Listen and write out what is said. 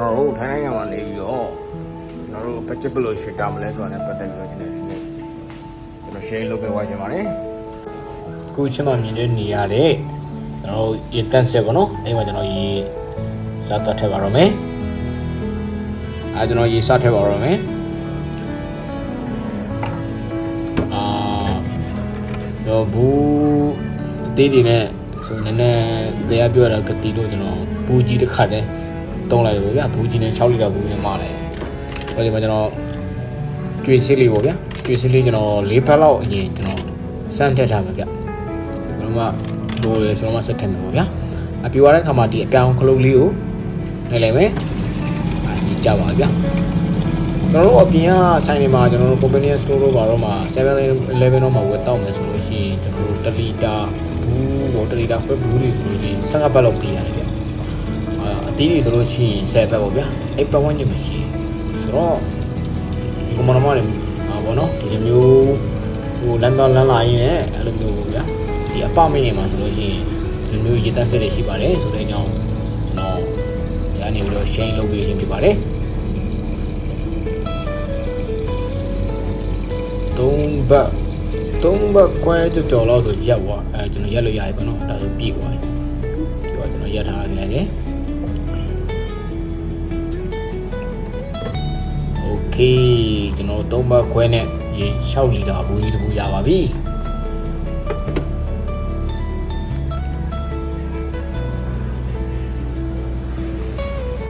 ကျွန်တော်တို့ထိုင်းနိုင်ငံမှာနေပြီးတော့ကျွန်တော်တို့ budget ဘယ်လိုရှေ့တာမလဲဆိုတာနဲ့ပတ်သက်ပြီးတော့ကျွန်တော်ဒီနေ့ကျွန်တော် share လုပ်ပေးသွားချင်ပါတယ်ခုချင်းမှမြင်တဲ့နေရာတဲ့ကျွန်တော်တို့ရေတန့်ဆက်ပါနော်အဲ့မှာကျွန်တော်ရေစားတော့ထည့်ပါတော့မယ်အဲကျွန်တော်ရေစားထည့်ပါတော့မယ်အာတော့ဘူးအသေးတွေနဲ့ဆိုနည်းနည်းတရားပြောရတာကတိလို့ကျွန်တော်ဘူးကြီးတစ်ခါတည်း တုံးလိုက်တယ်ပေါ့ဗျာဘူးကြီးနဲ့6လီတာဘူးနဲ့မလိုက်တယ်ဟိုဒီမှာကျွန်တော်ကျွေးစည်းလေးပေါ့ဗျာကျွေးစည်းလေးကျွန်တော်၄ဖက်လောက်အရင်ကျွန်တော်စမ်းထည့်ထားမှာဗျဒီကတော့မှလိုရယ်ဆိုတော့မှဆက်ထည့်မယ်ပေါ့ဗျာအပြူရတဲ့ခါမှာဒီအပြောင်ခလုတ်လေးကိုနှိုက်လိုက်မယ်အဲဒီကြပါဗျာကျွန်တော်တို့အပြင်ကဆိုင်တွေမှာကျွန်တော်တို့ convenience store တို့ဘာတော့မှာ7-11တော့မှာဝယ်တောက်မယ်ဆိုလို့ရှိရင်ကျွန်တော်တို့1လီတာဘူးပေါ့1လီတာခွဲဘူးတွေဆိုလို့ရှိရင်15ဘတ်လောက်ပေးရတယ် ဗျအာအသီးတွေဆိုလို့ရှိရင်10ဘတ်ပေါ့ဗျာအဲ့ပတ်ဝန်းကျင်မှာရှိတယ်ဆိုတော့ဒီကမ္ဘာမှာလည်းအာဘောနော်ဒီလိုမျိုးဟိုလမ်းတော့လမ်းလာရင်းနဲ့အဲ့လိုမျိုးပေါ့ဗျာဒီအပမင်းတွေမှာဆိုလို့ရှိရင်ဒီလိုမျိုးရေတန်းစစ်တွေရှိပါတယ်ဆိုတဲ့အကြောင်းကျွန်တော်ဒီအနေနဲ့ share လုပ်ပေးခြင်းဖြစ်ပါတယ်သုံးဘတ်သုံးဘတ်ခွဲကြော်ကြော်လောက်ဆိုရက်သွားအဲကျွန်တော်ရက်လို့ရပြီပေါ့နော်ဒါဆိုပြည့်သွားပြီပြီးတော့ကျွန်တော်ရက်ထားလိုက်လိုက်တယ် ကျွန်တော်သုံးဘတ်ခွဲနဲ့ရေ6လီတာဘူးကြီးတစ်ခုရပါပြီ